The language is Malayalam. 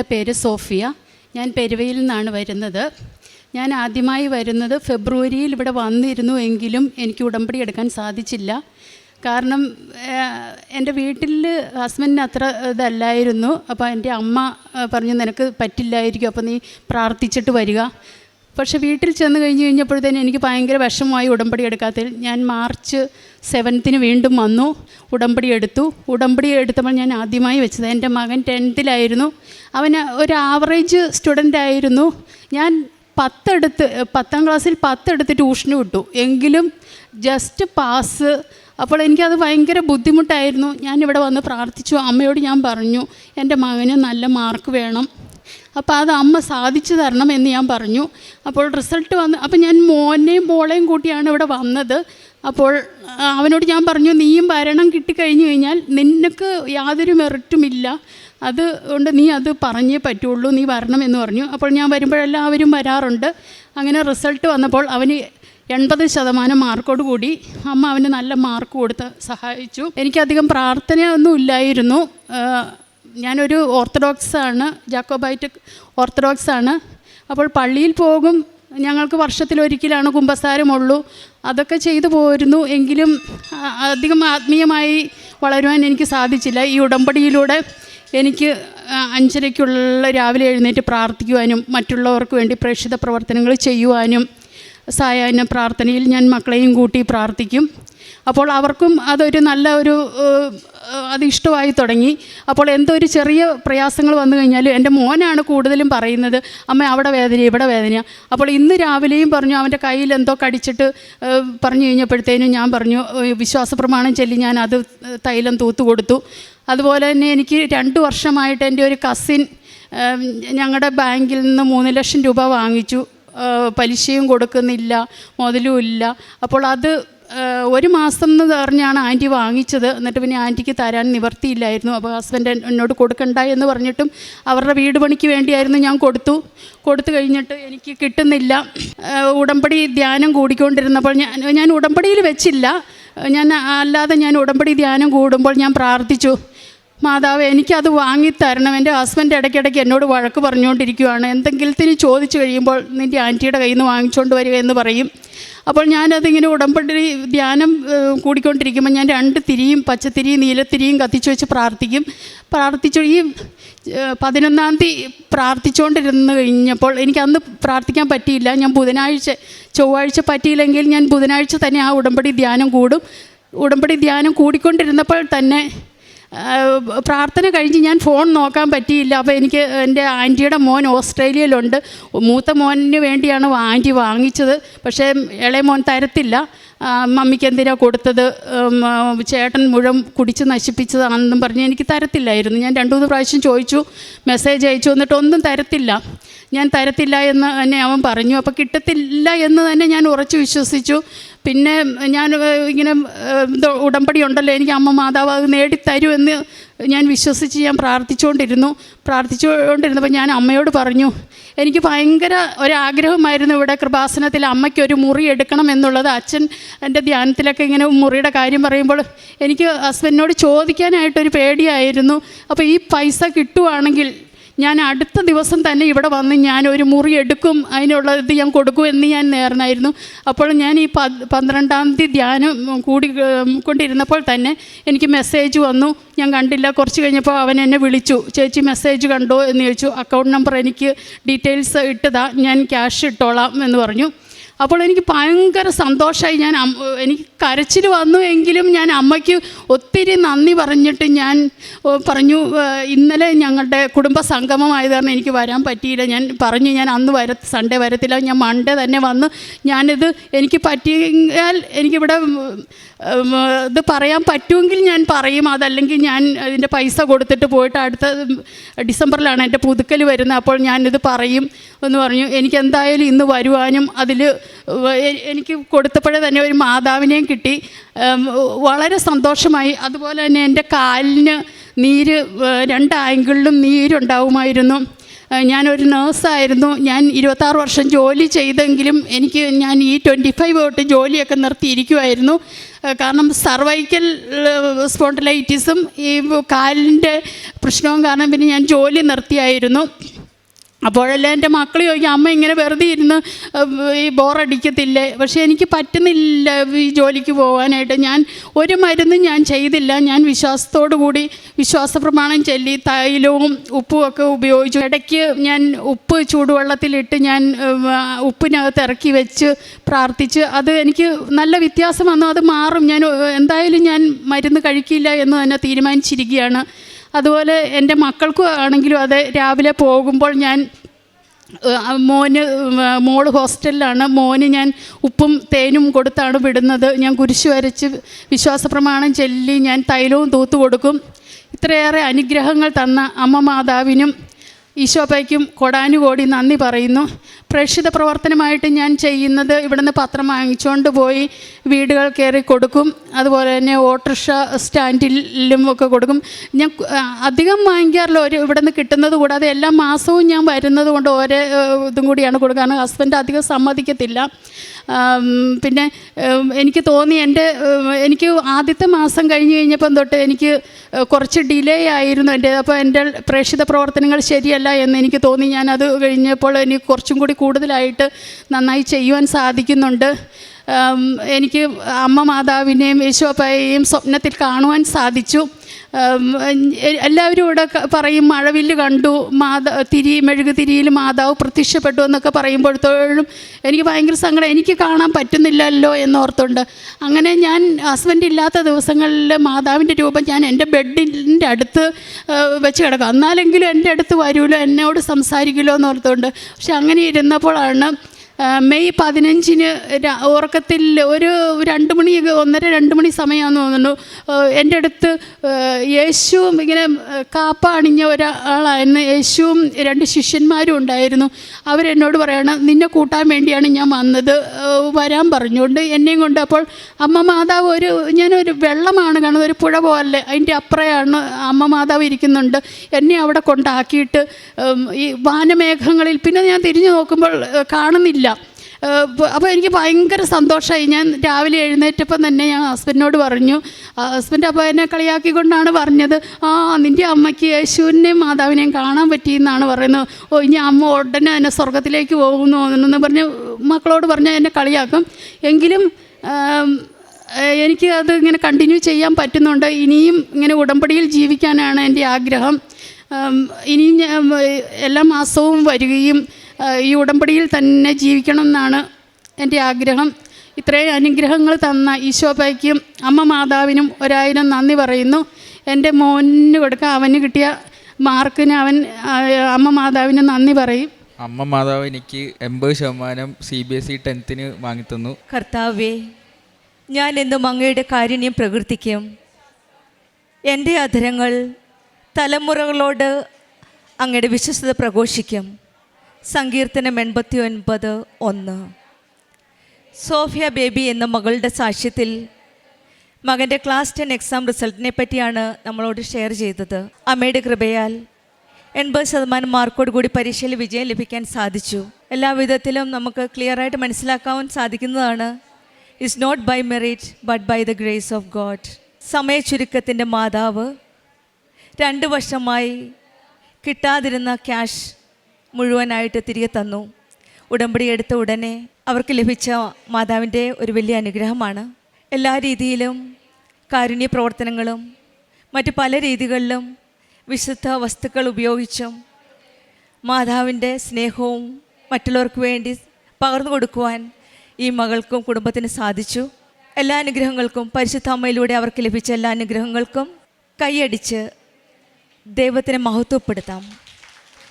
എന്റെ പേര് സോഫിയ. ഞാൻ പെരുവയിൽ നിന്നാണ് വരുന്നത്. ഞാൻ ആദ്യമായി വരുന്നത് ഫെബ്രുവരിയിൽ ഇവിടെ വന്നിരുന്നു എങ്കിലും എനിക്ക് ഉടമ്പടി എടുക്കാൻ സാധിച്ചില്ല. കാരണം എന്റെ വീട്ടിൽ ഹസ്ബൻഡിന് അത്ര ഇതല്ലായിരുന്നു. അപ്പോൾ എന്റെ അമ്മ പറഞ്ഞു നിനക്ക് പറ്റില്ലായിരിക്കും. അപ്പോൾ നീ പ്രാർത്ഥിച്ചിട്ട് വരിക. പക്ഷെ വീട്ടിൽ ചെന്ന് കഴിഞ്ഞ് കഴിഞ്ഞപ്പോഴത്തേനും എനിക്ക് ഭയങ്കര വിഷമമായി ഉടമ്പടി എടുക്കാത്തതിൽ. ഞാൻ മാർച്ച് സെവൻത്തിന് വീണ്ടും വന്നു ഉടമ്പടി എടുത്തു. ഉടമ്പടി എടുത്തപ്പോൾ ഞാൻ ആദ്യമായി വെച്ചത് എന്റെ മകൻ ടെൻത്തിലായിരുന്നു. അവന് ഒരു ആവറേജ് സ്റ്റുഡന്റ് ആയിരുന്നു. ഞാൻ പത്തെടുത്ത് പത്താം ക്ലാസ്സിൽ പത്തെടുത്ത് ട്യൂഷന് വിട്ടു. എങ്കിലും ജസ്റ്റ് പാസ് അപ്പോൾ എനിക്കത് ഭയങ്കര ബുദ്ധിമുട്ടായിരുന്നു. ഞാൻ ഇവിടെ വന്ന് പ്രാർത്ഥിച്ചു. അമ്മയോട് ഞാൻ പറഞ്ഞു എന്റെ മകന് നല്ല മാർക്ക് വേണം. അപ്പോൾ അത് അമ്മ സാധിച്ചു തരണം എന്ന് ഞാൻ പറഞ്ഞു. അപ്പോൾ റിസൾട്ട് വന്ന് അപ്പോൾ ഞാൻ മോനെയും മോളെയും കൂട്ടിയാണ് ഇവിടെ വന്നത്. അപ്പോൾ അവനോട് ഞാൻ പറഞ്ഞു നീയും ഭരണം കിട്ടിക്കഴിഞ്ഞു കഴിഞ്ഞാൽ നിനക്ക് യാതൊരു മെറിറ്റുമില്ല. അത് കൊണ്ട് നീ അത് പറഞ്ഞേ പറ്റുള്ളൂ. നീ വരണം എന്ന് പറഞ്ഞു. അപ്പോൾ ഞാൻ വരുമ്പോഴെല്ലാവരും വരാറുണ്ട്. അങ്ങനെ റിസൾട്ട് വന്നപ്പോൾ അവന് എൺപത് ശതമാനം മാർക്കോട് കൂടി. അമ്മ അവന് നല്ല മാർക്ക് കൊടുത്ത് സഹായിച്ചു. എനിക്കധികം പ്രാർത്ഥനയൊന്നും ഇല്ലായിരുന്നു. ഞാനൊരു ഓർത്തഡോക്സ് ആണ് ജാക്കോബൈറ്റ് ഓർത്തഡോക്സ് ആണ്. അപ്പോൾ പള്ളിയിൽ പോകും ഞങ്ങൾക്ക് വർഷത്തിലൊരിക്കലാണ് കുമ്പസാരമുള്ളൂ. അതൊക്കെ ചെയ്തു പോരുന്നു. എങ്കിലും അധികം ആത്മീയമായി വളരുവാൻ എനിക്ക് സാധിച്ചില്ല. ഈ ഉടമ്പടിയിലൂടെ എനിക്ക് അഞ്ചരയ്ക്കുള്ള രാവിലെ എഴുന്നേറ്റ് പ്രാർത്ഥിക്കുവാനും മറ്റുള്ളവർക്ക് വേണ്ടി പ്രേക്ഷിത പ്രവർത്തനങ്ങൾ ചെയ്യുവാനും സായാഹ്ന പ്രാർത്ഥനയിൽ ഞാൻ മക്കളെയും കൂട്ടി പ്രാർത്ഥിക്കും. അപ്പോൾ അവർക്കും അതൊരു നല്ല ഒരു അത് ഇഷ്ടമായി തുടങ്ങി. അപ്പോൾ എന്തോ ഒരു ചെറിയ പ്രയാസങ്ങൾ വന്നു കഴിഞ്ഞാലും എന്റെ മോനാണ് കൂടുതലും പറയുന്നത് അമ്മ അവിടെ വേദന ഇവിടെ വേദന അപ്പോൾ ഇന്ന് രാവിലെയും പറഞ്ഞു അവന്റെ കയ്യിൽ എന്തോ കടിച്ചിട്ട് പറഞ്ഞു കഴിഞ്ഞപ്പോഴത്തേനും ഞാൻ പറഞ്ഞു വിശ്വാസ പ്രമാണം ചൊല്ലി ഞാൻ അത് തൈലം തൂത്തു കൊടുത്തു. അതുപോലെ തന്നെ എനിക്ക് രണ്ട് വർഷമായിട്ട് എന്റെ ഒരു കസിൻ ഞങ്ങളുടെ ബാങ്കിൽ നിന്ന് മൂന്ന് ലക്ഷം രൂപ വാങ്ങിച്ചു. പലിശയും കൊടുക്കുന്നില്ല മുതലും ഇല്ല അപ്പോൾ അത് ഒരു മാസം എന്ന് പറഞ്ഞാണ് ആന്റി വാങ്ങിച്ചത്. എന്നിട്ട് പിന്നെ ആന്റിക്ക് തരാൻ നിവർത്തിയില്ലായിരുന്നു. അപ്പോൾ ഹസ്ബൻഡ് എന്നോട് കൊടുക്കണ്ട എന്ന് പറഞ്ഞിട്ടും അവരുടെ വീട് പണിക്ക് വേണ്ടിയായിരുന്നു ഞാൻ കൊടുത്തു. കൊടുത്തു കഴിഞ്ഞിട്ട് എനിക്ക് കിട്ടുന്നില്ല. ഉടമ്പടി ധ്യാനം കൂടിക്കൊണ്ടിരുന്നപ്പോൾ ഞാൻ ഞാൻ ഉടമ്പടിയിൽ വെച്ചില്ല. ഞാൻ അല്ലാതെ ഞാൻ ഉടമ്പടി ധ്യാനം കൂടുമ്പോൾ ഞാൻ പ്രാർത്ഥിച്ചു. മാതാവ് എനിക്കത് വാങ്ങിത്തരണം. എന്റെ ഹസ്ബൻഡ് ഇടയ്ക്കിടയ്ക്ക് എന്നോട് വഴക്ക് പറഞ്ഞുകൊണ്ടിരിക്കുകയാണ് എന്തെങ്കിലത്തിന് ചോദിച്ചു കഴിയുമ്പോൾ നിന്റെ ആന്റിയുടെ കയ്യിൽ നിന്ന് വാങ്ങിച്ചുകൊണ്ട് വരിക എന്ന് പറയും. അപ്പോൾ ഞാനതിങ്ങനെ ഉടമ്പടി ധ്യാനം കൂടിക്കൊണ്ടിരിക്കുമ്പോൾ ഞാൻ രണ്ട് തിരിയും പച്ചത്തിരിയും നീലത്തിരിയും കത്തിച്ചു വെച്ച് പ്രാർത്ഥിക്കും. പ്രാർത്ഥിച്ചു ഈ പതിനൊന്നാം തീയതി പ്രാർത്ഥിച്ചുകൊണ്ടിരുന്ന് കഴിഞ്ഞപ്പോൾ എനിക്ക് അന്ന് പ്രാർത്ഥിക്കാൻ പറ്റിയില്ല. ഞാൻ ബുധനാഴ്ച ചൊവ്വാഴ്ച പറ്റിയില്ലെങ്കിൽ ഞാൻ ബുധനാഴ്ച തന്നെ ആ ഉടമ്പടി ധ്യാനം കൂടും. ഉടമ്പടി ധ്യാനം കൂടിക്കൊണ്ടിരുന്നപ്പോൾ തന്നെ പ്രാർത്ഥന കഴിഞ്ഞ് ഞാൻ ഫോൺ നോക്കാൻ പറ്റിയില്ല. അപ്പോൾ എനിക്ക് എന്റെ ആന്റിയുടെ മോൻ ഓസ്ട്രേലിയയിലുണ്ട്. മൂത്ത മോനിന് വേണ്ടിയാണ് ആന്റി വാങ്ങിച്ചത്. പക്ഷേ ഇളയ മോൻ തരത്തില്ല. മമ്മിക്ക് എന്തിനാ കൊടുത്തത്? ചേട്ടൻ മുഴുവൻ കുടിച്ച് നശിപ്പിച്ചതാണെന്നും പറഞ്ഞ് എനിക്ക് തരത്തില്ലായിരുന്നു. ഞാൻ രണ്ടു മൂന്ന് പ്രാവശ്യം ചോദിച്ചു മെസ്സേജ് അയച്ചു എന്നിട്ട് ഒന്നും തരത്തില്ല. ഞാൻ തരത്തില്ല എന്ന് തന്നെ അവൻ പറഞ്ഞു. അപ്പോൾ കിട്ടത്തില്ല എന്ന് തന്നെ ഞാൻ ഉറച്ചു വിശ്വസിച്ചു. പിന്നെ ഞാൻ ഇങ്ങനെ ഉടമ്പടി ഉണ്ടല്ലോ എനിക്ക് അമ്മ മാതാവ് അത് നേടിത്തരുമെന്ന് ഞാൻ വിശ്വസിച്ച് ഞാൻ പ്രാർത്ഥിച്ചുകൊണ്ടിരുന്നു. പ്രാർത്ഥിച്ചുകൊണ്ടിരുന്നപ്പോൾ ഞാൻ അമ്മയോട് പറഞ്ഞു എനിക്ക് ഭയങ്കര ഒരാഗ്രഹമായിരുന്നു ഇവിടെ കൃപാസനത്തിൽ അമ്മയ്ക്ക് ഒരു മുറി എടുക്കണം എന്നുള്ളത്. അച്ഛൻ എന്റെ ധ്യാനത്തിലൊക്കെ ഇങ്ങനെ മുറിയുടെ കാര്യം പറയുമ്പോൾ എനിക്ക് ഹസ്ബൻഡിനോട് ചോദിക്കാനായിട്ടൊരു പേടിയായിരുന്നു. അപ്പോൾ ഈ പൈസ കിട്ടുവാണെങ്കിൽ ഞാൻ അടുത്ത ദിവസം തന്നെ ഇവിടെ വന്ന് ഞാൻ ഒരു മുറി എടുക്കും അതിനുള്ള ഇത് ഞാൻ കൊടുക്കും എന്ന് ഞാൻ നേർന്നായിരുന്നു അപ്പോൾ ഞാൻ ഈ പന്ത്രണ്ടാം തീയതി ധ്യാനം കൂടി കൊണ്ടിരുന്നപ്പോൾ തന്നെ എനിക്ക് മെസ്സേജ് വന്നു. ഞാൻ കണ്ടില്ല. കുറച്ച് കഴിഞ്ഞപ്പോൾ അവൻ എന്നെ വിളിച്ചു. ചേച്ചി മെസ്സേജ് കണ്ടോ? എന്ന് ചോദിച്ചു. അക്കൗണ്ട് നമ്പർ എനിക്ക് ഡീറ്റെയിൽസ് ഇട്ടതാ. ഞാൻ ക്യാഷ് ഇട്ടോളാം എന്ന് പറഞ്ഞു. അപ്പോൾ എനിക്ക് ഭയങ്കര സന്തോഷമായി ഞാൻ എനിക്ക് കരച്ചിൽ വന്നു എങ്കിലും ഞാൻ അമ്മയ്ക്ക് ഒത്തിരി നന്ദി പറഞ്ഞിട്ട് ഞാൻ പറഞ്ഞു ഇന്നലെ ഞങ്ങളുടെ കുടുംബ സംഗമമായത് കാരണം എനിക്ക് വരാൻ പറ്റിയില്ല. ഞാൻ പറഞ്ഞു ഞാൻ അന്ന് വര സൺഡേ വരത്തില്ല. ഞാൻ മൺഡേ തന്നെ വന്ന് ഞാനിത് എനിക്ക് പറ്റിയാൽ എനിക്കിവിടെ ഇത് പറയാൻ പറ്റുമെങ്കിൽ ഞാൻ പറയും. അതല്ലെങ്കിൽ ഞാൻ അതിന്റെ പൈസ കൊടുത്തിട്ട് പോയിട്ട് അടുത്ത ഡിസംബറിലാണ് എന്റെ പുതുക്കൽ വരുന്നത്. അപ്പോൾ ഞാനിത് പറയും എന്ന് പറഞ്ഞു. എനിക്ക് എന്തായാലും ഇന്ന് വരുവാനും അതിൽ എനിക്ക് കൊടുത്തപ്പോഴേ തന്നെ ഒരു മാതാവിനെയും കിട്ടി. വളരെ സന്തോഷമായി. അതുപോലെ തന്നെ എന്റെ കാലിന് നീര് രണ്ട് ആംഗിളിലും നീരുണ്ടാവുമായിരുന്നു. ഞാനൊരു നേഴ്സായിരുന്നു. ഞാൻ ഇരുപത്താറ് വർഷം ജോലി ചെയ്തെങ്കിലും എനിക്ക് ഞാൻ ഈ ട്വന്റി ഫൈവ് തൊട്ട് ജോലിയൊക്കെ നിർത്തിയിരിക്കുമായിരുന്നു കാരണം സർവൈക്കൽ സ്പോണ്ടലൈറ്റിസും ഈ കാലിന്റെ പ്രശ്നവും കാരണം പിന്നെ ഞാൻ ജോലി നിർത്തിയായിരുന്നു. അപ്പോഴെല്ലാം എന്റെ മക്കൾ ചോദിക്കും അമ്മ ഇങ്ങനെ വെറുതെ ഇരുന്ന് ഈ ബോറടിക്കത്തില്ലേ. പക്ഷേ എനിക്ക് പറ്റുന്നില്ല ഈ ജോലിക്ക് പോകാനായിട്ട്. ഞാൻ ഒരു മരുന്നും ഞാൻ ചെയ്തില്ല. ഞാൻ വിശ്വാസത്തോടു കൂടി വിശ്വാസ പ്രമാണം ചൊല്ലി തൈലവും ഉപ്പും ഒക്കെ ഉപയോഗിച്ചു. ഇടയ്ക്ക് ഞാൻ ഉപ്പ് ചൂടുവെള്ളത്തിലിട്ട് ഞാൻ ഉപ്പിനകത്ത് ഇറക്കി വെച്ച് പ്രാർത്ഥിച്ച് അത് എനിക്ക് നല്ല വ്യത്യാസം വന്നു. അത് മാറും. ഞാൻ എന്തായാലും ഞാൻ മരുന്ന് കഴിക്കില്ല എന്ന് തന്നെ തീരുമാനിച്ചിരിക്കുകയാണ്. അതുപോലെ എന്റെ മക്കൾക്കും ആണെങ്കിലും അതെ രാവിലെ പോകുമ്പോൾ ഞാൻ മോന് മോൾ ഹോസ്റ്റലിലാണ്. മോന് ഞാൻ ഉപ്പും തേനും കൊടുത്താണ് വിടുന്നത്. ഞാൻ കുരിശ് വരച്ച് വിശ്വാസ പ്രമാണം ചൊല്ലി ഞാൻ തൈലവും തൂത്തു കൊടുക്കും. ഇത്രയേറെ അനുഗ്രഹങ്ങൾ തന്ന അമ്മ മാതാവിനും ഈശോപ്പയ്ക്കും കൊടാനുകോടി നന്ദി പറയുന്നു. പ്രേക്ഷിത പ്രവർത്തനമായിട്ട് ഞാൻ ചെയ്യുന്നത് ഇവിടുന്ന് പത്രം വാങ്ങിച്ചുകൊണ്ട് പോയി വീടുകൾ കയറി കൊടുക്കും. അതുപോലെ തന്നെ ഓട്ടോറിക്ഷ സ്റ്റാൻഡിലും ഒക്കെ കൊടുക്കും. ഞാൻ അധികം വാങ്ങിക്കാറില്ല. ഒരു ഇവിടുന്ന് കിട്ടുന്നത് കൂടാതെ എല്ലാ മാസവും ഞാൻ വരുന്നത് കൊണ്ട് ഓരോ ഇതും കൂടിയാണ് കൊടുക്കുക. ഹസ്ബൻഡ് അധികം സമ്മതിക്കത്തില്ല. പിന്നെ എനിക്ക് തോന്നി എന്റെ എനിക്ക് ആദ്യത്തെ മാസം കഴിഞ്ഞ് കഴിഞ്ഞപ്പം തൊട്ട് എനിക്ക് കുറച്ച് ഡിലേ ആയിരുന്നു എന്റെ അപ്പോൾ എന്റെ പ്രേക്ഷിത പ്രവർത്തനങ്ങൾ ശരിയല്ല. എന്ന് എനിക്ക് തോന്നി. ഞാൻ അത് കഴിഞ്ഞപ്പോൾ എനിക്ക് കുറച്ചും കൂടി കൂടുതലായിട്ട് നന്നായി ചെയ്യുവാൻ സാധിക്കുന്നുണ്ട്. എനിക്ക് അമ്മ മാതാവിനെയും യേശോപ്പയെയും സ്വപ്നത്തിൽ കാണുവാൻ സാധിച്ചു. എല്ലാവരും ഇവിടെ പറയും മഴവില്ല് കണ്ടു മാതാ തിരി മെഴുകുതിരിയിൽ മാതാവ് പ്രത്യക്ഷപ്പെട്ടു എന്നൊക്കെ പറയുമ്പോഴത്തോഴും എനിക്ക് ഭയങ്കര സങ്കടം. എനിക്ക് കാണാൻ പറ്റുന്നില്ലല്ലോ എന്നോർത്തുണ്ട്. അങ്ങനെ ഞാൻ ഹസ്ബൻഡ് ഇല്ലാത്ത ദിവസങ്ങളിൽ മാതാവിന്റെ രൂപം ഞാൻ എന്റെ ബെഡിന്റെ അടുത്ത് വെച്ച് കിടക്കും. എന്നാലെങ്കിലും എന്റെ അടുത്ത് വരുമല്ലോ എന്നോട് സംസാരിക്കുമല്ലോ എന്നോർത്തുണ്ട്. പക്ഷെ അങ്ങനെ ഇരുന്നപ്പോഴാണ് മെയ് പതിനഞ്ചിന് ഉറക്കത്തിൽ ഒരു രണ്ട് മണി ഒന്നര രണ്ട് മണി സമയമാണെന്ന് തോന്നുന്നു. എന്റെ അടുത്ത് യേശുവും ഇങ്ങനെ കാപ്പ അണിഞ്ഞ ഒരാളായിരുന്നു. യേശുവും രണ്ട് ശിഷ്യന്മാരും ഉണ്ടായിരുന്നു. അവരെന്നോട് പറയണം നിന്നെ കൂട്ടാൻ വേണ്ടിയാണ് ഞാൻ വന്നത്. വരാൻ പറഞ്ഞുകൊണ്ട് എന്നെയും കൊണ്ട് അപ്പോൾ അമ്മ മാതാവ് ഒരു ഞാനൊരു വെള്ളമാണ് കാണുന്നത് ഒരു പുഴ പോലെ അതിന്റെ അപ്പുറയാണ് അമ്മ മാതാവ് ഇരിക്കുന്നുണ്ട്. എന്നെ അവിടെ കൊണ്ടാക്കിയിട്ട് ഈ വാനമേഘങ്ങളിൽ പിന്നെ ഞാൻ തിരിഞ്ഞു നോക്കുമ്പോൾ കാണുന്നില്ല. അപ്പോൾ എനിക്ക് ഭയങ്കര സന്തോഷമായി ഞാൻ രാവിലെ എഴുന്നേറ്റപ്പം തന്നെ ഞാൻ ഹസ്ബൻഡിനോട് പറഞ്ഞു ഹസ്ബൻഡ് അപ്പോൾ എന്നെ കളിയാക്കിക്കൊണ്ടാണ് പറഞ്ഞത്. ആ നിന്റെ അമ്മയ്ക്ക് യേശുവിനെയും മാതാവിനെയും കാണാൻ പറ്റിയെന്നാണ് പറയുന്നത്. ഓ ഇനി അമ്മ ഉടനെ എന്നെ സ്വർഗത്തിലേക്ക് പോകുന്നു എന്ന് പറഞ്ഞ് മക്കളോട് പറഞ്ഞാൽ എന്നെ കളിയാക്കും. എങ്കിലും എനിക്ക് അത് ഇങ്ങനെ കണ്ടിന്യൂ ചെയ്യാൻ പറ്റുന്നുണ്ട്. ഇനിയും ഇങ്ങനെ ഉടമ്പടിയിൽ ജീവിക്കാനാണ് എന്റെ ആഗ്രഹം. ഇനിയും എല്ലാ മാസവും വരികയും ഈ ഉടമ്പടിയിൽ തന്നെ ജീവിക്കണം എന്നാണ് എന്റെ ആഗ്രഹം. ഇത്രയും അനുഗ്രഹങ്ങൾ തന്ന ഈശോപ്പയ്ക്കും അമ്മ മാതാവിനും ഒരായിരം നന്ദി പറയുന്നു. എന്റെ മോന് കൊടുക്കാൻ അവന് കിട്ടിയ മാർക്കിന് അവൻ അമ്മ മാതാവിന് നന്ദി പറയും. അമ്മ മാതാവ് എനിക്ക് എൺപത് ശതമാനം സി ബി എസ് ഇ ടെൻത്തിന് വാങ്ങിത്തന്നു. കർത്താവേ ഞാൻ എന്നും അങ്ങയുടെ കാരുണ്യം പ്രകൃതിക്കും എന്റെ അധരങ്ങൾ തലമുറകളോട് അങ്ങയുടെ വിശ്വസ്തത പ്രഘോഷിക്കും. സങ്കീർത്തനം എൺപത്തി ഒൻപത് ഒന്ന്. സോഫിയ ബേബി എന്ന മകളുടെ സാക്ഷ്യത്തിൽ മകന്റെ ക്ലാസ് ടെൻ എക്സാം റിസൾട്ടിനെ പറ്റിയാണ് നമ്മളോട് ഷെയർ ചെയ്തത്. അമ്മയുടെ കൃപയാൽ എൺപത് ശതമാനം മാർക്കോട് കൂടി പരീക്ഷയിൽ വിജയം ലഭിക്കാൻ സാധിച്ചു. എല്ലാ വിധത്തിലും നമുക്ക് ക്ലിയറായിട്ട് മനസ്സിലാക്കാൻ സാധിക്കുന്നതാണ്. It's not by merit but by the grace of God സമയചുരുക്കത്തിന്റെ മാതാവ് രണ്ട് വർഷമായി കിട്ടാതിരുന്ന ക്യാഷ് മുഴുവനായിട്ട് തിരികെ തന്നു. ഉടമ്പടി എടുത്ത ഉടനെ അവർക്ക് ലഭിച്ച മാതാവിന്റെ ഒരു വലിയ അനുഗ്രഹമാണ്. എല്ലാ രീതിയിലും കാരുണ്യ പ്രവർത്തനങ്ങളും മറ്റ് പല രീതികളിലും വിശുദ്ധ വസ്തുക്കൾ ഉപയോഗിച്ചും മാതാവിന്റെ സ്നേഹവും മറ്റുള്ളവർക്ക് വേണ്ടി പകർന്നു കൊടുക്കുവാൻ ഈ മകൾക്കും കുടുംബത്തിന് സാധിച്ചു. എല്ലാ അനുഗ്രഹങ്ങൾക്കും പരിശുദ്ധ അമ്മയിലൂടെ അവർക്ക് ലഭിച്ച എല്ലാ അനുഗ്രഹങ്ങൾക്കും കൈയടിച്ച് ദൈവത്തിനെ മഹത്വപ്പെടുത്താം.